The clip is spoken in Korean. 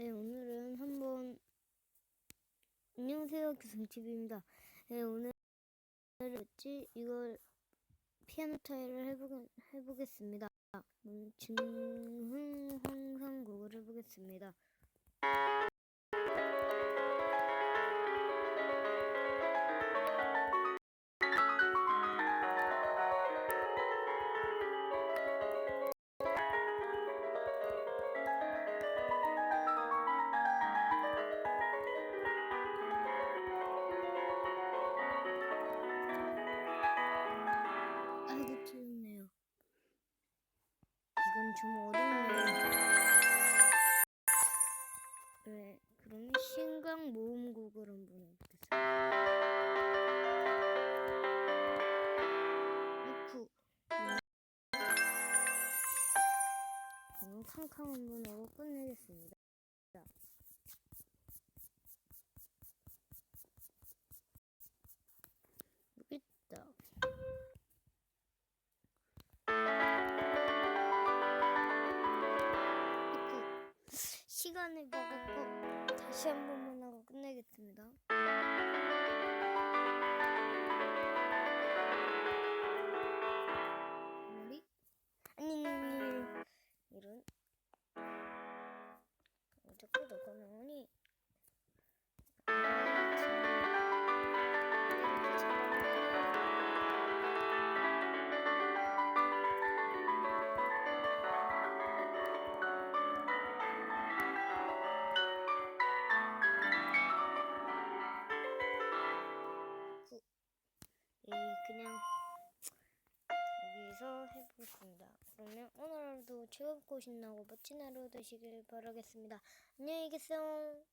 네, 오늘은 한번 안녕하세요 교성TV입니다. 네, 오늘 뭐지 이걸 피아노 타일을 해보겠, 해보겠습니다. 음, 증흥 황상곡을 해보겠습니다. 아이고 틀렸네요. 이건 좀 어렵네요. 네, 그러면 신강 모음곡을 한번 해보겠습니다. 이쿠 음, 캉캉 한번 하고 끝내겠습니다. 시간을 보고 다시 한 번만 하고 끝내겠습니다. 머리? 아니, 이런. 어, 너가 나 그냥 여기서 해보겠습니다. 그러면 오늘 하루도 즐겁고 신나고 멋진 하루 되시길 바라겠습니다. 안녕히 계세요.